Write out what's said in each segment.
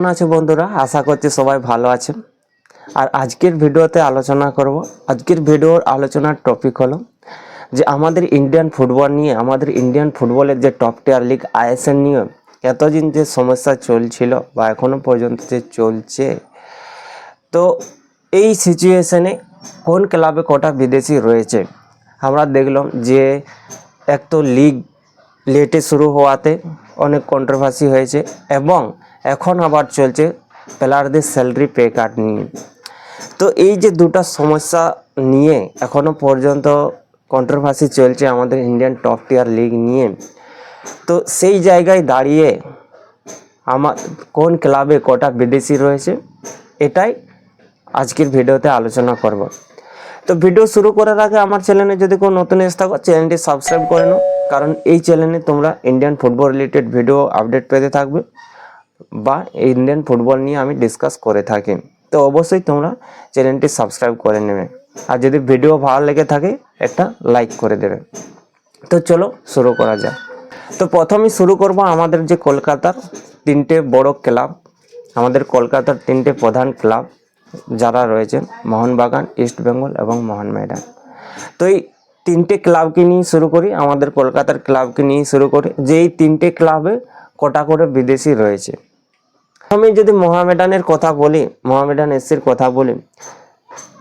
কেমন আছে বন্ধুরা? আশা করছি সবাই ভালো আছে। আর আজকের ভিডিওতে আলোচনা করব। আজকের ভিডিওর আলোচনার টপিক হলো যে আমাদের ইন্ডিয়ান ফুটবল নিয়ে, আমাদের ইন্ডিয়ান ফুটবলের যে টপ টিয়ার লিগ আইএসএল নিয়ে এতদিন যে সমস্যা চলছিল বা এখনও পর্যন্ত যে চলছে, তো এই সিচুয়েশনে কোন ক্লাবে কটা বিদেশি রয়েছে? আমরা দেখলাম যে এক তো লিগ লেটে শুরু হওয়াতে অনেক কন্ট্রোভার্সি হয়েছে এবং এখন আবার চলছে প্লেয়ারদের স্যালারি পে কার্ড নিয়ে। তো এই যে দুটো সমস্যা নিয়ে এখনও পর্যন্ত কন্ট্রোভার্সি চলছে আমাদের ইন্ডিয়ান টপ টিয়ার লিগ নিয়ে। তো সেই জায়গায় দাঁড়িয়ে আমার কোন ক্লাবে কটা বিদেশি রয়েছে, এটাই আজকের ভিডিওতে আলোচনা করব। তো ভিডিও শুরু করার আগে আমার চ্যানেলে যদি কোনো নতুন এসে থাকো চ্যানেলটি সাবস্ক্রাইব করে নাও। কারণ এই চ্যানেলে তোমরা Indian football related video update পেতে থাকবে বা ইন্ডিয়ান ফুটবল নিয়ে আমি ডিসকাস করে থাকি। তো অবশ্যই তোমরা চ্যানেলটি সাবস্ক্রাইব করে নেবে। আর যদি ভিডিও ভালো লেগে থাকে, একটা লাইক করে দেবে। তো চলো শুরু করা যাক। তো প্রথমেই শুরু করব আমাদের যে কলকাতার তিনটে বড় ক্লাব আমাদের কলকাতার তিনটে প্রধান ক্লাব যারা রয়েছেন, মোহনবাগান, ইস্ট বেঙ্গল এবং মোহনময়দান তো এই তিনটে ক্লাবকে নিয়ে শুরু করি, আমাদের কলকাতার ক্লাবকে নিয়ে শুরু করি। যে এই তিনটে ক্লাবে কটা করে বিদেশি রয়েছে। আমি যদি মোহামেডানের কথা বলি, মোহামেডান এসসির কথা বলি,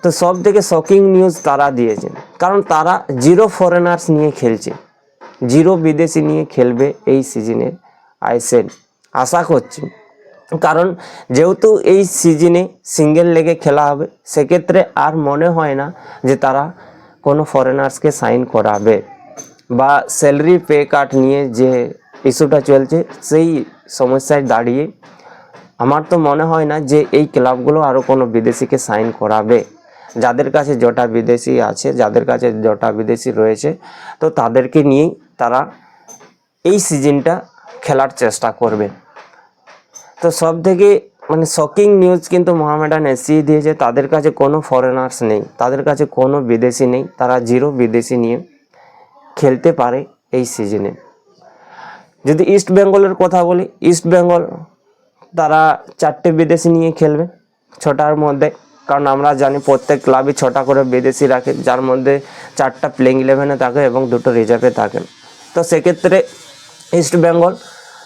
তো সব থেকে শকিং নিউজ তারা দিয়েছে কারণ তারা জিরো ফরেনার্স নিয়ে খেলছে। জিরো বিদেশি নিয়ে খেলবে এই সিজনে আইসেল আশা করছি কারণ যেহেতু এই সিজনে সিঙ্গেল লেগে খেলা হবে, সেক্ষেত্রে আর মনে হয় না যে তারা কোনো ফরেনার্সকে সাইন করাবে বা স্যালারি পে কাট নিয়ে যে ইস্যুটা চলছে, সেই সমস্যায় দাঁড়িয়ে আমার তো মনে হয় না যে এই ক্লাবগুলো আরও কোনো বিদেশিকে সাইন করাবে। যাদের কাছে জটা বিদেশি আছে, যাদের কাছে জটা বিদেশি রয়েছে, তো তাদেরকে নিয়েই তারা এই সিজনটা খেলার চেষ্টা করবে। তো সব থেকে মানে শকিং নিউজ কিন্তু মোহামেডান এসি দিয়েছে। তাদের কাছে কোনো ফরেনার্স নেই। তাদের কাছে কোনো বিদেশি নেই। তারা জিরো বিদেশি নিয়ে খেলতে পারে এই সিজনে যদি ইস্ট বেঙ্গলের কথা বলি ইস্ট বেঙ্গল তারা চারটে বিদেশি নিয়ে খেলবে ছটার মধ্যে। কারণ আমরা জানি প্রত্যেক ক্লাবই ছটা করে বিদেশি রাখে। যার মধ্যে চারটা প্লেইং ইলেভেনে থাকে এবং দুটো রিজার্ভে থাকে। তো সেক্ষেত্রে ইস্ট বেঙ্গল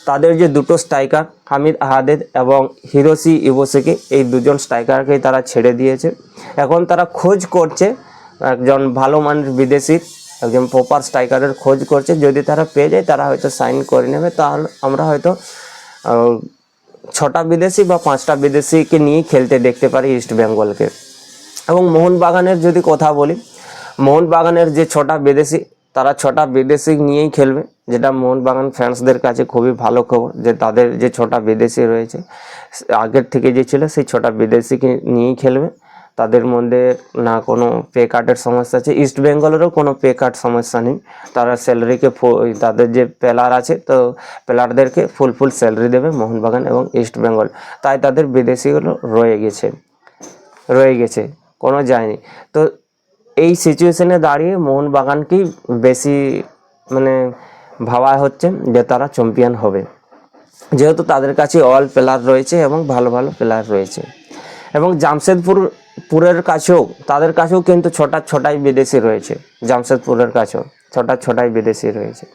তাদের যে দুটো স্ট্রাইকার, হামিদ আহাদেদ এবং হিরোসি ইবোসেকে, এই দুজন স্ট্রাইকারকেই তারা ছেড়ে দিয়েছে। এখন তারা খোঁজ করছে, একজন ভালো মানের বিদেশির, একজন প্রপার স্ট্রাইকারের খোঁজ করছে। যদি তারা পেয়ে যায়, তারা হয়তো সাইন করে নেবে। তাহলে আমরা হয়তো ছটা বিদেশি বা পাঁচটা বিদেশিকে নিয়ে খেলতে দেখতে পারি ইস্ট বেঙ্গলকে এবং মোহনবাগানের যদি কথা বলি, মোহনবাগানের যে ছটা বিদেশি তারা ছটা বিদেশি নিয়েই খেলবে, যেটা মোহনবাগান ফ্যান্সদের কাছে খুবই ভালো খবর, যে তাদের যে ছটা বিদেশি রয়েছে, আগের থেকে যে ছিল সেই ছটা বিদেশিকে নিয়েই খেলবে। তাদের মধ্যে না কোনো পে কার্ডের সমস্যা আছে। ইস্ট বেঙ্গলেরও কোনো পে কার্ড সমস্যা নেই। তারা স্যালারিকে তাদের যে প্লেয়ার আছে, তো প্লেয়ারদেরকে ফুল ফুল স্যালারি দেবে মোহনবাগান এবং ইস্ট বেঙ্গল তাই তাদের বিদেশিগুলো রয়ে গেছে রয়ে গেছে, কোনো যায়নি তো এই সিচুয়েশনে দাঁড়িয়ে মোহনবাগানকেই বেশি মানে ভাবা হচ্ছে যে তারা চ্যাম্পিয়ন হবে। যেহেতু তাদের কাছে অল প্লেয়ার রয়েছে এবং ভালো ভালো প্লেয়ার রয়েছে। এবং জামশেদপুর পুরের কাছেও, তাদের কাছেও কিন্তু ছটা ছটাই বিদেশি রয়েছে। জামশেদপুরের কাছেও ছটা ছটাই বিদেশি রয়েছে।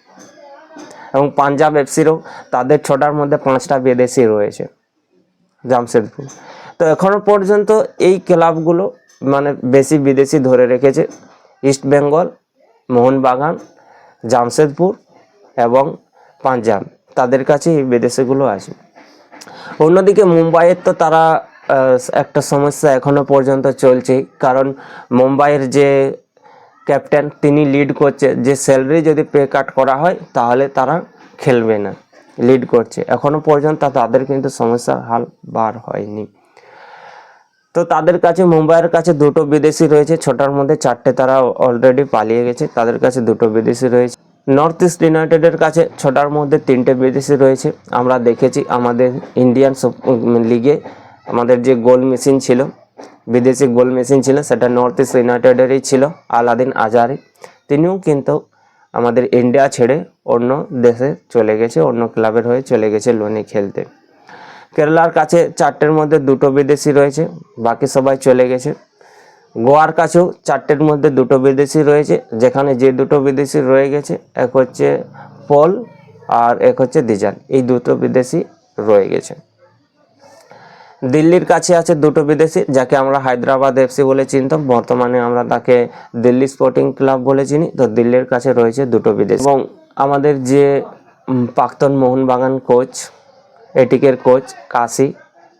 এবং পাঞ্জাব এফসিরও তাদের ছটার মধ্যে পাঁচটা বিদেশি রয়েছে জামশেদপুর। তো এখনও পর্যন্ত এই ক্লাবগুলো মানে বেশি বিদেশি ধরে রেখেছে। ইস্ট বেঙ্গল, মোহনবাগান, জামশেদপুর এবং পাঞ্জাব। তাদের কাছে এই বিদেশিগুলো আছে। অন্যদিকে মুম্বাইয়ের তো তারা একটা সমস্যা এখনও পর্যন্ত চলছে কারণ মুম্বাইয়ের যে ক্যাপ্টেন, তিনি লিড করছে। যে স্যালারি যদি পে কাট করা হয়, তাহলে তারা খেলবে না, লিড করছে। এখনও পর্যন্ত তাদের কিন্তু সমস্যার হাল বার হয়নি। তো তাদের কাছে, মুম্বাইয়ের কাছে দুটো বিদেশি রয়েছে। ছটার মধ্যে চারটে তারা অলরেডি পালিয়ে গেছে। তাদের কাছে দুটো বিদেশি রয়েছে। নর্থ ইস্ট ইউনাইটেডের কাছে ছটার মধ্যে তিনটে বিদেশি রয়েছে। আমরা দেখেছি আমাদের ইন্ডিয়ান লিগে আমাদের যে গোল মেশিন ছিল, বিদেশি গোল মেশিন ছিল, সেটা নর্থ ইস্ট ইউনাইটেডেরই ছিল আলাদিন আজারি তিনিও কিন্তু আমাদের ইন্ডিয়া ছেড়ে অন্য দেশে চলে গেছে, অন্য ক্লাবের হয়ে চলে গেছে লোনে খেলতে। কেরালার কাছে চারটের মধ্যে দুটো বিদেশি রয়েছে, বাকি সবাই চলে গেছে। গোয়ার কাছেও চারটের মধ্যে দুটো বিদেশি রয়েছে, যেখানে যে দুটো বিদেশি রয়ে গেছে, এক হচ্ছে পল আর এক হচ্ছে দিজান, এই দুটো বিদেশি রয়ে গেছে। দিল্লির কাছে আছে দুটো বিদেশি, যাকে আমরা হায়দ্রাবাদ এফসি বলে চিনতাম, বর্তমানে আমরা তাকে দিল্লি স্পোর্টিং ক্লাব বলে চিনি, তো দিল্লির কাছে রয়েছে দুটো বিদেশি। এবং আমাদের যে প্রাক্তন মোহনবাগান কোচ এটিকের কোচ কাশি।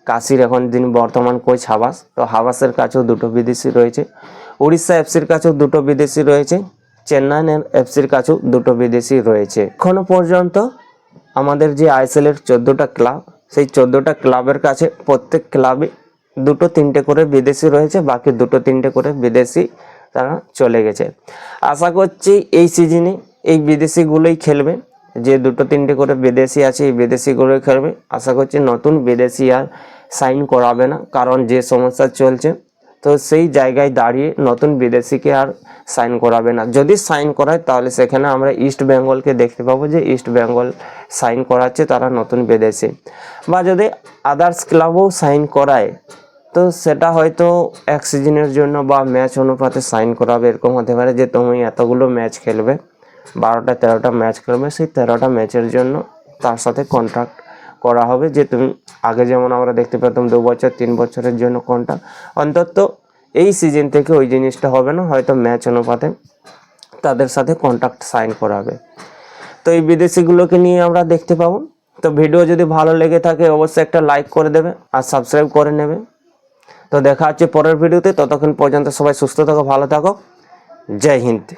কাশির এখন যিনি বর্তমান কোচ হাবাস তো হাবাসের কাছেও দুটো বিদেশি রয়েছে। উড়িষ্যা এফসির কাছেও দুটো বিদেশি রয়েছে। চেন্নাই এফসির কাছেও দুটো বিদেশি রয়েছে। এখনও পর্যন্ত আমাদের যে আইএসএলের চোদ্দোটা ক্লাব, সেই চোদ্দোটা ক্লাবের কাছে প্রত্যেক ক্লাবে দুটো তিনটে করে বিদেশি রয়েছে। বাকি দুটো তিনটে করে বিদেশি তারা চলে গেছে। আশা করছি এই সিজনে এই বিদেশিগুলোই খেলবে। যে দুটো তিনটে করে বিদেশি আছে, এই বিদেশিগুলোই খেলবে। আশা করছি নতুন বিদেশি আর সাইন করাবে না, কারণ যে সমস্যা চলছে, তো সেই জায়গায় দাঁড়িয়ে নতুন বিদেশিকে আর সাইন করাবে না। যদি সাইন করায়, তাহলে সেখানে আমরা ইস্ট বেঙ্গলকে দেখতে পাবো যে ইস্ট বেঙ্গল সাইন করাচ্ছে তারা নতুন বিদেশি। বা যদি আদার্স ক্লাবও সাইন করায়, তো সেটা হয়তো এক সিজনের জন্য বা ম্যাচ অনুপাতে সাইন করাবে, এরকম হতে পারে যে তুমি এতগুলো ম্যাচ খেলবে। বারোটা তেরোটা ম্যাচ খেলবে, সেই তেরোটা ম্যাচের জন্য তার সাথে কন্ট্রাক্ট করা হবে যে তুমি আগে যেমন আমরা দেখতে পেতাম দু বছর, তিন বছরের জন্য কন্ট্রাক্ট অন্তত এই সিজন থেকে ওই জিনিসটা হবে না, হয়তো ম্যাচ অনুপাতে তাদের সাথে কন্ট্রাক্ট সাইন করাবে। তো এই বিদেশিগুলোকে নিয়ে আমরা দেখতে পাবো। তো ভিডিও যদি ভালো লেগে থাকে অবশ্যই একটা লাইক করে দেবে আর সাবস্ক্রাইব করে নেবে। তো দেখা হচ্ছে পরের ভিডিওতে ততক্ষণ পর্যন্ত সবাই সুস্থ থাকো, ভালো থাকো। জয় হিন্দ।